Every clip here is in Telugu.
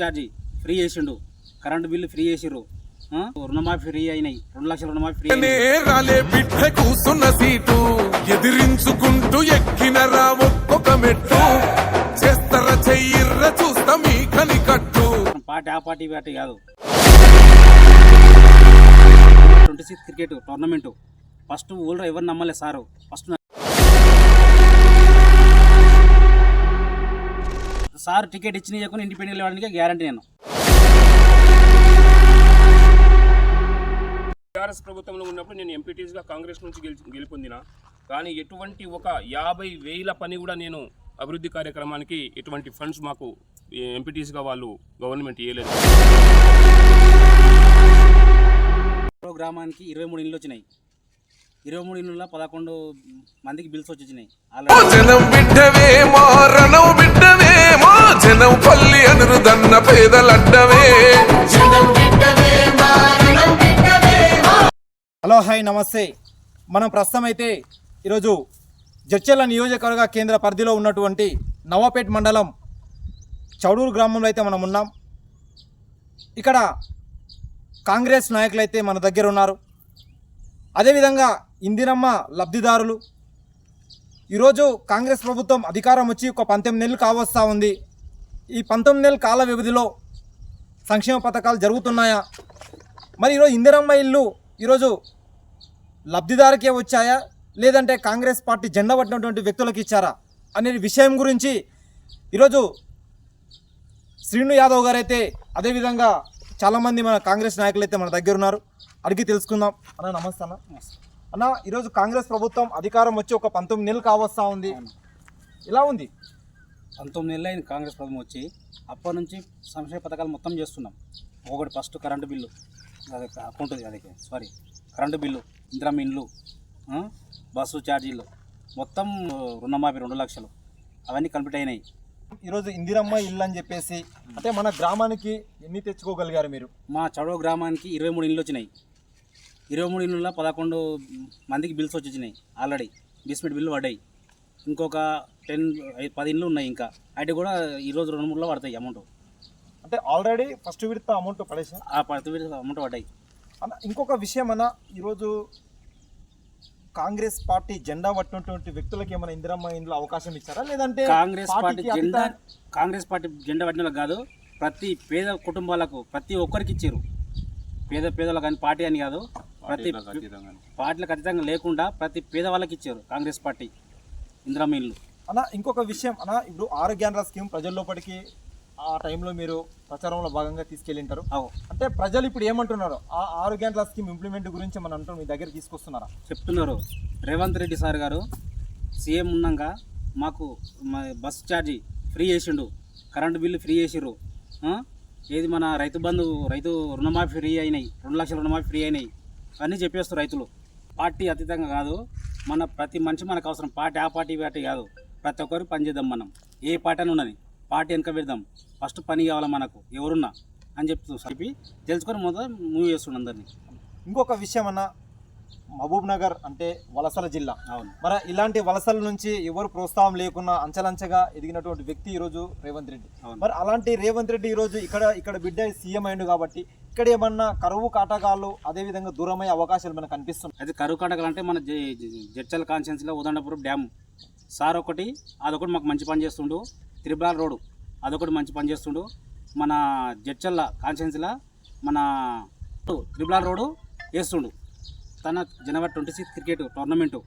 ఛార్జీ ఫ్రీ చేసిండు. కరెంటు బిల్లు ఫ్రీ చేసిర్రు? రుణమాఫీ ఫ్రీ అయినాయి. రెండు లక్షల రుణమాఫీ ఫ్రీ నేరాలే బిడ్డ కూసున్న సీటు. ఎదిరించుకుంటూ ఎక్కిన రా ఒక్కొక్క మెట్టు. చేస్తర చెయ్యిర్ర చూస్తా మీ కని కట్టు పార్టీ ఆ పార్టీ పార్టీ కాదు. Twenty six cricket tournament. First ఊళ్ళో ఎవరు నమ్మలే సారు? ఫస్ట్ సార్ టికెట్ ఇచ్చిన ఇవ్వకుండా ఇండిపెండెంట్ వెళ్ళడానికి గ్యారంటీ నేను. టీఆర్ఎస్ ప్రభుత్వంలో ఉన్నప్పుడు నేను ఎంపీటీస్గా కాంగ్రెస్ నుంచి గెలిచి గెలుపొందిన. కానీ ఎటువంటి ఒక యాభై వేల పని కూడా నేను అభివృద్ధి కార్యక్రమానికి ఎటువంటి ఫండ్స్ మాకు ఎంపీటీస్గా వాళ్ళు గవర్నమెంట్ ఇవ్వలేదు గ్రామానికి ఇరవై మూడు ఇళ్ళు వచ్చినాయి. ఇరవై మూడు ఇళ్ళలో పదకొండు మందికి బిల్స్ వచ్చి వచ్చినాయి జనం పల్లి అనురుదన్న పేదలడ్డవే. హలో హాయ్ నమస్తే. మనం ప్రస్తుతం అయితే ఈరోజు జడ్చెల్ల నియోజకవర్గ కేంద్ర పరిధిలో ఉన్నటువంటి నవాపేట్ మండలం చౌడూరు గ్రామంలో అయితే మనం ఉన్నాం. ఇక్కడ కాంగ్రెస్ నాయకులు అయితే మన దగ్గర ఉన్నారు. అదేవిధంగా ఇందిరమ్మ లబ్ధిదారులు. ఈరోజు కాంగ్రెస్ ప్రభుత్వం అధికారం వచ్చి ఒక పంతొమ్మిది నెలలు కావస్తా ఉంది. ఈ పంతొమ్మిది నెలల కాల వ్యవధిలో సంక్షేమ పథకాలు జరుగుతున్నాయా? మరి ఈరోజు ఇందిరమ్మ ఇల్లు ఈరోజు లబ్ధిదారుకే వచ్చాయా? లేదంటే కాంగ్రెస్ పార్టీ జెండా పట్టినటువంటి వ్యక్తులకు ఇచ్చారా? అనే విషయం గురించి ఈరోజు శ్రీను యాదవ్ గారు అయితే అదేవిధంగా చాలామంది మన కాంగ్రెస్ నాయకులు అయితే మన దగ్గర ఉన్నారు. అడిగి తెలుసుకుందాం. అన్న నమస్తే అన్న. అన్న ఈరోజు కాంగ్రెస్ ప్రభుత్వం అధికారం వచ్చి ఒక పంతొమ్మిది నెలలు కావస్తా ఉంది. ఇలా ఉంది? పంతొమ్మిది నెలలు అయింది కాంగ్రెస్ ప్రభుత్వం వచ్చి. అప్పటి నుంచి సంక్షేమ పథకాలు మొత్తం చేస్తున్నాం. ఒకటి ఫస్ట్ కరెంటు బిల్లు. అదే అకౌంట్ అదే సారీ కరెంటు బిల్లు ఇందిరమ్మ ఇండ్లు బస్సు ఛార్జీలు. మొత్తం రుణమాఫీ రెండు లక్షలు. అవన్నీ కంప్లీట్ అయినాయి. ఈరోజు ఇందిరమ్మ ఇల్లు అని చెప్పేసి అంటే మన గ్రామానికి ఎన్ని తెచ్చుకోగలిగారు మీరు? మా చడవ గ్రామానికి ఇరవై మూడు ఇండ్లు వచ్చినాయి. ఇరవై మూడు ఇండ్లలో పదకొండు మందికి బిల్స్ వచ్చి వచ్చినాయి ఆల్రెడీ బిస్మిట్ బిల్లు పడ్డాయి. ఇంకొక టెన్ పది ఇండ్లు ఉన్నాయి ఇంకా. అవి కూడా ఈరోజు రెండు మూడులో పడతాయి అమౌంట్. అంటే ఆల్రెడీ ఫస్ట్ విడత అమౌంట్ పడేసా? ఆ పది అమౌంట్ పడ్డాయి. అన్న ఇంకొక విషయం అన్న ఈరోజు కాంగ్రెస్ పార్టీ జెండా పట్టినటువంటి వ్యక్తులకు ఏమైనా ఇందిరమ్మ ఇంట్లో అవకాశం ఇచ్చారా? లేదంటే కాంగ్రెస్ పార్టీ జెండా కాంగ్రెస్ పార్టీ జెండా పట్టిన కాదు ప్రతి పేద కుటుంబాలకు ప్రతి ఒక్కరికి ఇచ్చారు. పేద పేదలకు కానీ పార్టీ అని కాదు ప్రతి పార్టీలకు అతీతంగా లేకుండా ప్రతి పేద వాళ్ళకి ఇచ్చారు కాంగ్రెస్ పార్టీ. ఇందిరమ్మ ఇల్లు అన్న ఇంకొక విషయం. అన్న ఇప్పుడు ఆరోగ్యాంధ్ర స్కీమ్ ప్రజల లోపలికి ఆ టైంలో మీరు ప్రచారంలో భాగంగా తీసుకెళ్ళింటారు. అవు అంటే ప్రజలు ఇప్పుడు ఏమంటున్నారు? ఆ ఆరోగ్యాంధ్ర స్కీమ్ ఇంప్లిమెంట్ గురించి మనం అంటారు మీ దగ్గర తీసుకొస్తున్నారా? చెప్తున్నారు. రేవంత్ రెడ్డి సార్ గారు సీఎం ఉన్నాక మాకు మా బస్ ఛార్జీ ఫ్రీ చేసిండు. కరెంటు బిల్లు ఫ్రీ చేసిర్రు? ఏది మన రైతు బంధు రైతు రుణమాఫీ ఫ్రీ అయినాయి. రెండు లక్షల రుణమాఫీ ఫ్రీ అయినాయి. అన్నీ చెప్పేస్తారు రైతులు. పార్టీ అతీతంగా కాదు. మన ప్రతి మనిషి మనకు అవసరం. పార్టీ ఆ పార్టీ పార్టీ కాదు. ప్రతి ఒక్కరు పని చేద్దాం మనం. ఏ పార్టీ అని ఉన్నది. పార్టీ వెనక పెడదాం. ఫస్ట్ పని కావాలి మనకు? ఎవరున్నా? అని చెప్తూ చెప్పి తెలుసుకొని మొదలు మూవ్ చేస్తుండ అందరినీ. ఇంకొక విషయం అన్న. మహబూబ్ నగర్ అంటే వలసల జిల్లా. అవును. మరి ఇలాంటి వలసల నుంచి ఎవరు ప్రోత్సాహం లేకుండా అంచలంచగా ఎదిగినటువంటి వ్యక్తి ఈరోజు రేవంత్ రెడ్డి. అవును. మరి అలాంటి రేవంత్ రెడ్డి ఈరోజు ఇక్కడ ఇక్కడ బిడ్డ సీఎం అయిండు కాబట్టి ఇక్కడ ఏమన్నా కరువు కాటకాలు అదేవిధంగా దూరమయ్యే అవకాశాలు మనకు కనిపిస్తున్నాయి? అయితే కరువు కాటకాలు అంటే మన జ- జడ్చల్ కాన్స్టిట్యున్సీలో ఉదండపురం డ్యామ్. సార్ ఒకటి అదొకటి మాకు మంచి పని చేస్తుండు. త్రిబులార్ రోడ్ అదొకటి మంచి పని చేస్తుండు. మన జడ్చల్ల కాన్స్టిట్యున్సీలో మన త్రిబులార్ రోడ్ వేస్తుండు. తన జనవరి twenty six cricket tournament.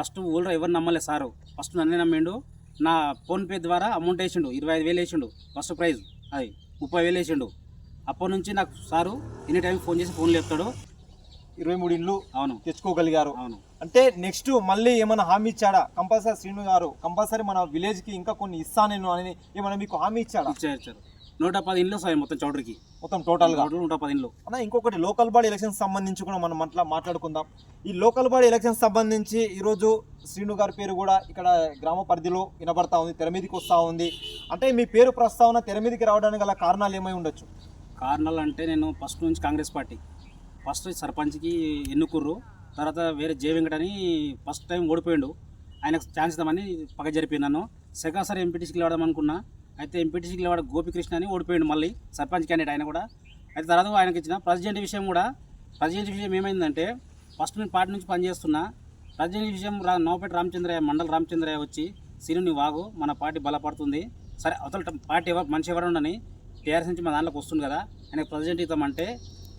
First ఊళ్ళో ఎవరు నమ్మలే సారు. ఫస్ట్ నన్నే నమ్మిండు. నా ఫోన్పే ద్వారా అమౌంట్ వేసిండు. ఇరవై ఐదు వేలు వేసిండు. First prize. అది ముప్పై వేలు వేసిండు. అప్పటి నుంచి నాకు సారు ఎనీ టైం ఫోన్ చేసి ఫోన్ లేపుతాడు ఇరవై మూడు ఇల్లు అవును. తెచ్చుకోగలిగారు. అవును. అంటే నెక్స్ట్ మళ్ళీ ఏమైనా హామీ ఇచ్చాడా? కంపల్సరీ శ్రీను గారు కంపల్సరీ మన విలేజ్కి ఇంకా కొన్ని ఇస్తా నేను అని ఏమైనా మీకు హామీ ఇచ్చాడా? ఇచ్చారు ఇచ్చారు. నూట పది ఇండ్లు సార్ మొత్తం చౌడరికి. మొత్తం టోటల్గా? నూట పది ఇండ్లు. అన్న ఇంకొకటి లోకల్ బాడీ ఎలక్షన్స్ సంబంధించి కూడా మనం అట్లా మాట్లాడుకుందాం. ఈ లోకల్ బాడీ ఎలక్షన్స్ సంబంధించి ఈరోజు శ్రీను గారి పేరు కూడా ఇక్కడ గ్రామ పరిధిలో వినబడతా ఉంది తెర మీదకి వస్తూ ఉంది. అంటే మీ పేరు ప్రస్తావన తెర మీదకి రావడానికి గల కారణాలు ఏమై ఉండొచ్చు? కారణాలు అంటే నేను ఫస్ట్ నుంచి కాంగ్రెస్ పార్టీ. ఫస్ట్ సర్పంచ్కి ఎన్నుకుర్రు. తర్వాత వేరే జే వెంకట్ అని ఫస్ట్ టైం ఓడిపోయిండు. ఆయనకు ఛాన్స్ ఇద్దామని పగ జరిపినాను సెకండ్ సార్ ఎంపీటీసీకి వెళ్ళడం అనుకున్నా. అయితే ఎంపీటీసీకి వాడు గోపికృష్ణ అని ఓడిపోయాడు మళ్ళీ సర్పంచ్ క్యాండిడేట్ ఆయన కూడా. అయితే తర్వాత ఆయనకి ఇచ్చిన ప్రెసిడెంట్ విషయం కూడా ప్రెసిడెంట్ విషయం ఏమైందంటే ఫస్ట్ నేను పార్టీ నుంచి పనిచేస్తున్నా. ప్రెసిడెంట్ విషయం రా నవపేట రామచంద్రయ్య మండల రామచంద్రయ్య వచ్చి సీను నీ వాగు మన పార్టీ బలపడుతుంది. సరే అవతల పార్టీ ఎవరు మనిషి ఎవరు ఉండని టీఆర్ఎస్ నుంచి మా దాంట్లోకి వస్తుంది కదా ఆయనకు ప్రెసిడెంట్ ఇద్దామంటే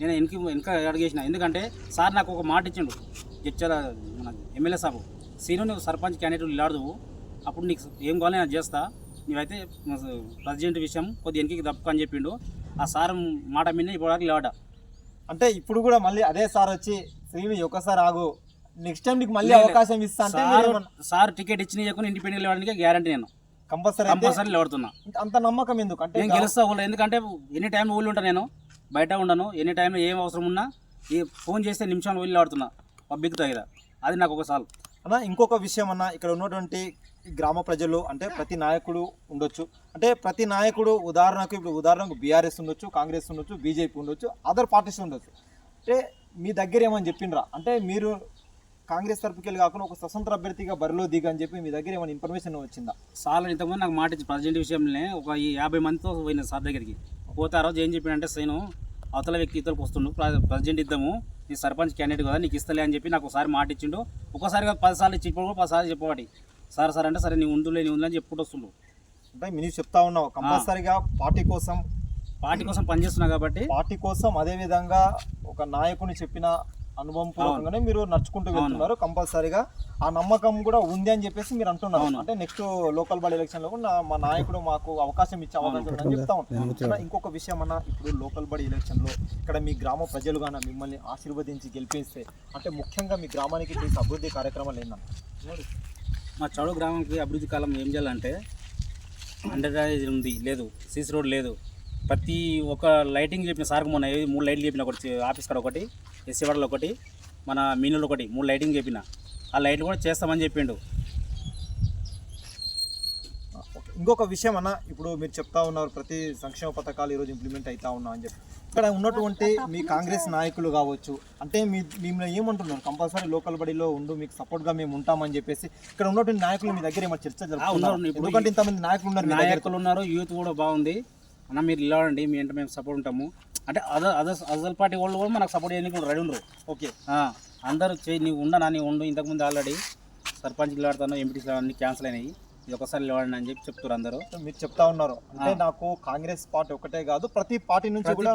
నేను వెనక్కి వెనక అడిగేసిన ఎందుకంటే సార్ నాకు ఒక మాట ఇచ్చిండు జడ్చల మన ఎమ్మెల్యే సాబు సీను నువ్వు సర్పంచ్ క్యాండిడేట్ వెళ్ళాడు అప్పుడు నీకు ఏం కావాలో నేను చేస్తా నీవైతే ప్రెసిడెంట్ విషయం కొద్ది వెనక్కి తప్పుకో అని చెప్పిండు. ఆ సార్ మాట మీద ఇప్పుడు లేవాడ అంటే ఇప్పుడు కూడా మళ్ళీ అదే సార్ వచ్చి శ్రీని ఒకసారి ఆగు నెక్స్ట్ టైం నీకు మళ్ళీ. అవకాశం ఇస్తా సార్ టికెట్ ఇచ్చిన ఇండిపెండెంట్ లేవడానికి గ్యారంటీ నేను. కంపల్సరీ కంపల్సరీ అంత నమ్మకం ఎందుకు? అంటే నేను గెలుస్తా ఊళ్ళో ఎందుకంటే ఎనీ టైం ఊళ్ళో ఉంటాను నేను బయట ఉండను ఎనీ టైంలో ఏం అవసరం ఉన్నా ఈ ఫోన్ చేస్తే నిమిషంలో ఊళ్ళో ఆడుతున్నా పబ్లిక్ దగ్గర. అది నాకు ఒక సాల్. అన్న ఇంకొక విషయం అన్న ఇక్కడ ఉన్నటువంటి గ్రామ ప్రజలు అంటే ప్రతి నాయకుడు ఉండొచ్చు. అంటే ప్రతి నాయకుడు ఉదాహరణకు ఇప్పుడు ఉదాహరణకు బీఆర్ఎస్ ఉండొచ్చు కాంగ్రెస్ ఉండొచ్చు బీజేపీ ఉండొచ్చు అదర్ పార్టీస్ ఉండొచ్చు. అంటే మీ దగ్గర ఏమని చెప్పిండ్రా? అంటే మీరు కాంగ్రెస్ తరపుకి వెళ్ళి కాకుండా ఒక స్వతంత్ర అభ్యర్థిగా బరిలో దిగా అని చెప్పి మీ దగ్గర ఏమైనా ఇన్ఫర్మేషన్ వచ్చిందా? సార్ ఇంతకుముందు నాకు మాట ఇచ్చి ప్రజెంట్ విషయంలో ఒక ఈ యాభై మందితో పోయిన సార్ దగ్గరికి. పోతే ఆ రోజు ఏం చెప్పినంటే సైను అవతల వ్యక్తి ఇతరులకు వస్తుండు. ప్రజెంట్ ఇద్దాము. నీ సర్పంచ్ క్యాండిడేట్ కదా నీకు ఇస్తలే అని చెప్పి నాకు ఒకసారి మాట ఇచ్చిండు. ఒకసారిగా పదిసార్లు ఇచ్చి ఇప్పుడు కూడా పదిసార్లు చెప్పవాటి సార్ సార్ అంటే సరే నీ ఉందులే నీ ఉందని చెప్పుకుంటూ వస్తుండు. అంటే మీరు చెప్తా ఉన్నావు కంపల్సరీగా పార్టీ కోసం పార్టీ కోసం పనిచేస్తున్నా కాబట్టి. పార్టీ కోసం అదే విధంగా ఒక నాయకుని చెప్పిన అనుభవం పూర్వకంగానే మీరు నడుచుకుంటూ వెళ్తున్నారు కంపల్సరీగా. ఆ నమ్మకం కూడా ఉంది అని చెప్పేసి మీరు అంటున్నారు. అంటే నెక్స్ట్ లోకల్ బాడీ ఎలక్షన్లో కూడా మా నాయకుడు మాకు అవకాశం ఇచ్చే అవకాశం ఉందని చెప్తా ఉంటాను ఇంకొక విషయం అన్న ఇప్పుడు లోకల్ బాడీ ఎలక్షన్లో ఇక్కడ మీ గ్రామ ప్రజలు గాన మిమ్మల్ని ఆశీర్వదించి గెలిపిస్తే అంటే ముఖ్యంగా మీ గ్రామానికి చేసే అభివృద్ధి కార్యక్రమాలు ఏందన్న? మా చౌడు గ్రామంకి అభివృద్ధి కాలం ఏం చేయాలంటే అండర్ ఉంది లేదు సీసీ రోడ్ లేదు. ప్రతి ఒక్క లైటింగ్ చెప్పిన సార్కి మొన్న ఏ- మూడు లైట్లు చెప్పిన ఒకటి ఆఫీస్ కాడ ఒకటి ఎస్సీ వాడలో ఒకటి మన మీనులో ఒకటి మూడు లైటింగ్ చెప్పిన. ఆ లైట్లు కూడా చేస్తామని చెప్పిండు. ఇంకొక విషయం అన్న ఇప్పుడు మీరు చెప్తా ఉన్నారు ప్రతి సంక్షేమ పథకాలు ఈరోజు ఇంప్లిమెంట్ అవుతా ఉన్నా అని చెప్పి. ఇక్కడ ఉన్నటువంటి మీ కాంగ్రెస్ నాయకులు కావచ్చు అంటే మీ మిమ్మల్ని ఏమంటున్నారు? కంపల్సరీ లోకల్ బడిలో ఉండు మీకు సపోర్ట్గా మేము ఉంటామని చెప్పేసి ఇక్కడ ఉన్నటువంటి నాయకులు మీ దగ్గర ఏమైనా చర్చ. ఇప్పుడు ఎందుకంటే ఇంతమంది నాయకులు ఉన్నారు నాయకులు ఉన్నారు యూత్ కూడా బాగుంది. అన్న మీరు ఇలాడండి మీ అంటే మేము సపోర్ట్ ఉంటాము. అంటే అదర్ అదర్ అదర్ పార్టీ వాళ్ళు కూడా మనకు సపోర్ట్ చేయడానికి రెడీ ఉండరు. ఓకే. అందరూ చేయి నీవు ఉండనా నీ ఉండు ఇంతకుముందు ఆల్రెడీ సర్పంచ్కి లేడుతాను ఎంపీటీసీ అన్ని క్యాన్సిల్ అయినాయి. ఇది ఒకసారి లేవండి అని చెప్పి చెప్తారు అందరూ. మీరు చెప్తా ఉన్నారు. అంటే నాకు కాంగ్రెస్ పార్టీ ఒకటే కాదు ప్రతి పార్టీ నుంచి కూడా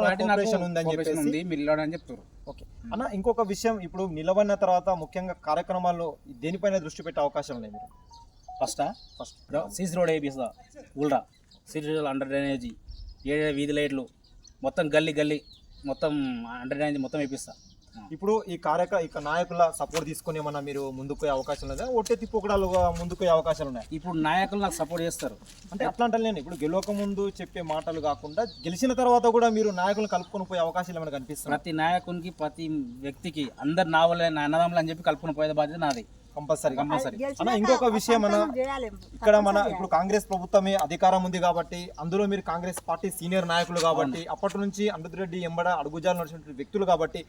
ఉందని చెప్పేసి మీరు లేవని చెప్తారు ఓకే. అన్న ఇంకొక విషయం ఇప్పుడు నిలబడిన తర్వాత ముఖ్యంగా కార్యక్రమాల్లో దేనిపైన దృష్టి పెట్టే అవకాశం మీరు? ఫస్టా ఫస్ట్ సీసీ రోడ్ వేపిస్తా ఊళ్ళా సీసీ రోడ్ అండర్ డ్రైనేజీ ఏడు వీధి లైట్లు మొత్తం గల్లీ గల్లీ మొత్తం అండర్ డ్రైనేజ్ మొత్తం వేపిస్తా. ఇప్పుడు ఈ కార్యక ఇక నాయకుల సపోర్ట్ తీసుకుని ఏమన్నా మీరు ముందుకు పోయే అవకాశం లేదా ఒట్టే తిప్పుకడాలుగా ముందుకు పోయే అవకాశాలు ఉన్నాయి? ఇప్పుడు నాయకులు నాకు సపోర్ట్ చేస్తారు. అంటే అట్లా అంటే నేను ఇప్పుడు గెలవక ముందు చెప్పే మాటలు కాకుండా గెలిచిన తర్వాత కూడా మీరు నాయకులను కలుపుకొని పోయే అవకాశాలు ఏమైనా కనిపిస్తున్నాయి? ప్రతి నాయకునికి ప్రతి వ్యక్తికి అందరు నా వాళ్ళే నా అన్నదమ్ములు అని చెప్పి కలుపుకుని పోయే బాధ్యత నాది. Compulsory compulsory. అన్న ఇంకొక విషయం అన్న ఇక్కడ మన ఇప్పుడు కాంగ్రెస్ ప్రభుత్వమే అధికారం ఉంది కాబట్టి అందులో మీరు కాంగ్రెస్ పార్టీ సీనియర్ నాయకులు కాబట్టి అప్పటి నుంచి రెడ్డి ఎంబడ అడుగుజాలు నడిచినటువంటి వ్యక్తులు కాబట్టి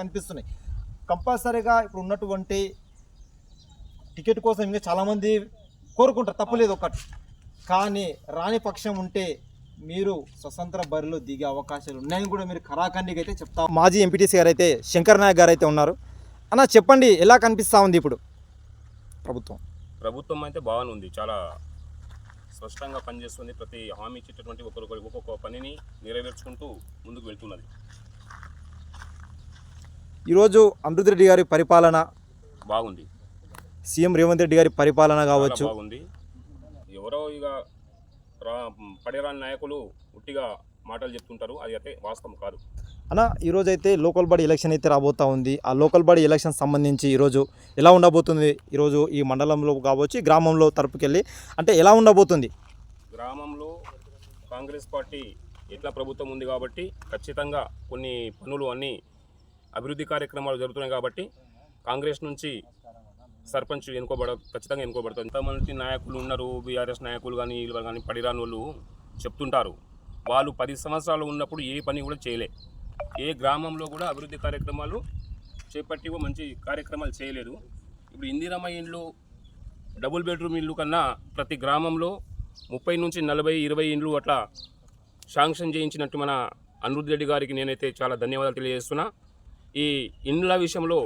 కనిపిస్తున్నాయి. కంపల్సరీగా ఇప్పుడు ఉన్నటువంటి టికెట్ కోసం ఇంకా చాలామంది కోరుకుంటారు తప్పలేదు ఒకటి కానీ రాని పక్షం ఉంటే మీరు స్వతంత్ర బరిలో దిగే అవకాశాలు ఉన్నాయని కూడా మీరు ఖరాఖండిగా అయితే చెప్తా మాజీ ఎంపీటీసీ గారు అయితే శంకర్ నాయక్ గారు అయితే ఉన్నారు. అన్న చెప్పండి ఎలా కనిపిస్తూ ఉంది ఇప్పుడు? ప్రభుత్వం. ప్రభుత్వం అయితే బాగానే ఉంది చాలా స్పష్టంగా పనిచేస్తుంది. ప్రతి హామీ ఇచ్చేటటువంటి ఒక్కొక్కరి ఒక్కొక్క పనిని నెరవేర్చుకుంటూ ముందుకు వెళ్తున్నది. ఈరోజు అమృత్ రెడ్డి గారి పరిపాలన బాగుంది. సీఎం రేవంత్ రెడ్డి గారి పరిపాలన కావచ్చు. బాగుంది. ఎవరో ఇక రా పడేరాని నాయకులు ఉట్టిగా మాటలు చెప్తుంటారు. అది అయితే వాస్తవం కాదు. అన్న ఈరోజు అయితే లోకల్ బాడీ ఎలక్షన్ అయితే రాబోతా ఉంది. ఆ లోకల్ బాడీ ఎలక్షన్ సంబంధించి ఈరోజు ఎలా ఉండబోతుంది? ఈరోజు ఈ మండలంలో కావచ్చు గ్రామంలో తరపుకెళ్ళి అంటే ఎలా ఉండబోతుంది? గ్రామంలో కాంగ్రెస్ పార్టీ ఎట్లా ప్రభుత్వం ఉంది కాబట్టి ఖచ్చితంగా కొన్ని పనులు అన్నీ అభివృద్ధి కార్యక్రమాలు జరుగుతున్నాయి కాబట్టి కాంగ్రెస్ నుంచి సర్పంచ్ ఎన్నుకోబడ ఖచ్చితంగా ఎన్నుకోబడతారు. ఎంతమంది నాయకులు ఉన్నారు? బీఆర్ఎస్ నాయకులు కానీ వీళ్ళు కానీ పడిరాని వాళ్ళు చెప్తుంటారు. వాళ్ళు పది సంవత్సరాలు ఉన్నప్పుడు ఏ పని కూడా చేయలే. ఏ గ్రామంలో కూడా అభివృద్ధి కార్యక్రమాలు చేపట్టి మంచి కార్యక్రమాలు చేయలేదు. ఇప్పుడు ఇందిరమ్మ ఇండ్లు డబుల్ బెడ్రూమ్ ఇల్లు కన్నా ప్రతి గ్రామంలో ముప్పై నుంచి నలభై ఇరవై ఇండ్లు అట్లా శాంక్షన్ చేయించినట్టు మన అనిరుద్ధ్ రెడ్డి గారికి నేనైతే చాలా ధన్యవాదాలు తెలియజేస్తున్నా. ఈ ఇండ్ల విషయంలో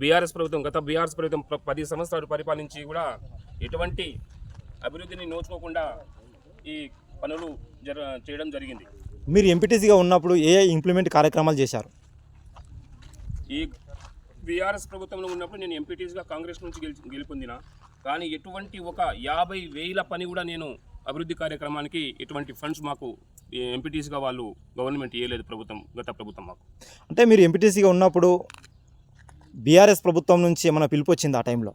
బీఆర్ఎస్ ప్రభుత్వం గత బీఆర్ఎస్ ప్రభుత్వం పది సంవత్సరాలు పరిపాలించి కూడా ఎటువంటి అభివృద్ధిని నోచుకోకుండా ఈ పనులు జర చేయడం జరిగింది. మీరు ఎంపీటీసీగా ఉన్నప్పుడు ఏ ఇంప్లిమెంట్ కార్యక్రమాలు చేశారు? ఈ బీఆర్ఎస్ ప్రభుత్వంలో ఉన్నప్పుడు నేను ఎంపీటీస్గా కాంగ్రెస్ నుంచి గెలిచి గెలుపొందిన. కానీ ఎటువంటి ఒక యాభై వేల పని కూడా నేను అభివృద్ధి కార్యక్రమానికి ఎటువంటి ఫండ్స్ మాకు ఎంపీటీస్గా వాళ్ళు గవర్నమెంట్ ఇవ్వలేదు ప్రభుత్వం గత ప్రభుత్వం మాకు. అంటే మీరు ఎంపీటీసీగా ఉన్నప్పుడు బీఆర్ఎస్ ప్రభుత్వం నుంచి ఏమైనా పిలుపు వచ్చింది ఆ టైంలో?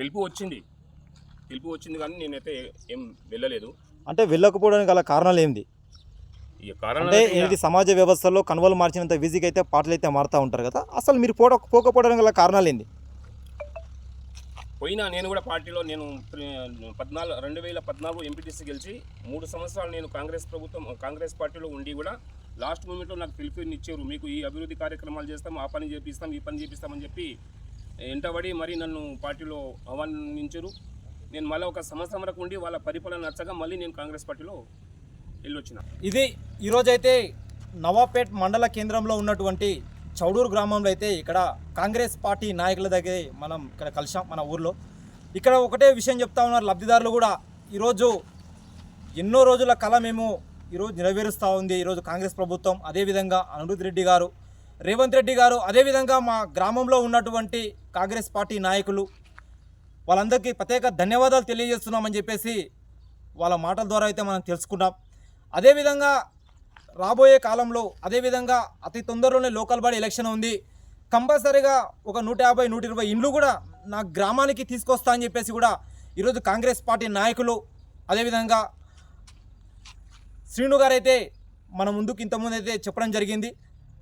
పిలుపు వచ్చింది. పిలుపు వచ్చింది కానీ నేనైతే ఏం వెళ్ళలేదు. అంటే వెళ్ళకపోవడానికి గల కారణాలు ఏంది? అంటే ఏంటి? సమాజ వ్యవస్థలో కనువలు మార్చినంత ఈజీగా అయితే పాటలు అయితే మారుతూ ఉంటారు కదా? అసలు మీరు పోట పోకపోవడానికి గల కారణాలు ఏంది పోయినా నేను కూడా పార్టీలో నేను పద్నాలుగు రెండు వేల పద్నాలుగు ఎంపీటీసీ గెలిచి మూడు సంవత్సరాలు నేను కాంగ్రెస్ ప్రభుత్వం కాంగ్రెస్ పార్టీలో ఉండి కూడా లాస్ట్ మూమెంట్లో నాకు పిలుపుని ఇచ్చారు. మీకు ఈ అభివృద్ధి కార్యక్రమాలు చేస్తాం ఆ పని చేపిస్తాం ఈ పని చేపిస్తామని చెప్పి ఎంటబడి మరి నన్ను పార్టీలో ఆహ్వానించారు. నేను మళ్ళీ ఒక సంవత్సరం వరకు ఉండి వాళ్ళ పరిపాలన నచ్చగా మళ్ళీ నేను కాంగ్రెస్ పార్టీలో వెళ్ళొచ్చిన. ఇది ఈరోజైతే నవాపేట్ మండల కేంద్రంలో ఉన్నటువంటి చౌడూరు గ్రామంలో అయితే ఇక్కడ కాంగ్రెస్ పార్టీ నాయకుల దగ్గర మనం ఇక్కడ కలిసాం మన ఊర్లో. ఇక్కడ ఒకటే విషయం చెప్తా ఉన్నారు లబ్ధిదారులు కూడా. ఈరోజు ఎన్నో రోజుల కళ మేము ఈరోజు నెరవేరుస్తూ ఉంది ఈరోజు కాంగ్రెస్ ప్రభుత్వం. అదేవిధంగా అనిరుద్ రెడ్డి గారు రేవంత్ రెడ్డి గారు అదేవిధంగా మా గ్రామంలో ఉన్నటువంటి కాంగ్రెస్ పార్టీ నాయకులు. వాళ్ళందరికీ ప్రత్యేక ధన్యవాదాలు తెలియజేస్తున్నామని చెప్పేసి వాళ్ళ మాటల ద్వారా అయితే మనం తెలుసుకున్నాం. అదేవిధంగా రాబోయే కాలంలో అదేవిధంగా అతి తొందరలోనే లోకల్ బాడీ ఎలక్షన్ ఉంది. కంపల్సరీగా ఒక నూట యాభై నూట ఇరవై ఇండ్లు కూడా నా గ్రామానికి తీసుకొస్తా అని చెప్పేసి కూడా ఈరోజు కాంగ్రెస్ పార్టీ నాయకులు అదేవిధంగా శ్రీను గారైతే మన ముందుకు ఇంతకుముందు అయితే చెప్పడం జరిగింది.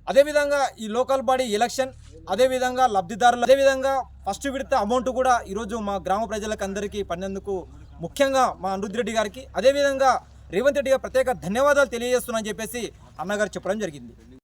అదేవిధంగా ఈ లోకల్ బాడీ ఎలక్షన్ అదేవిధంగా లబ్ధిదారులు అదేవిధంగా ఫస్ట్ విడత అమౌంట్ కూడా ఈరోజు మా గ్రామ ప్రజలకు అందరికీ పడినందుకు ముఖ్యంగా మా అనిరుద్ధ్ రెడ్డి గారికి అదేవిధంగా రేవంత్ రెడ్డి గారు ప్రత్యేక ధన్యవాదాలు తెలియజేస్తున్నా అని చెప్పేసి అన్నగారు చెప్పడం జరిగింది.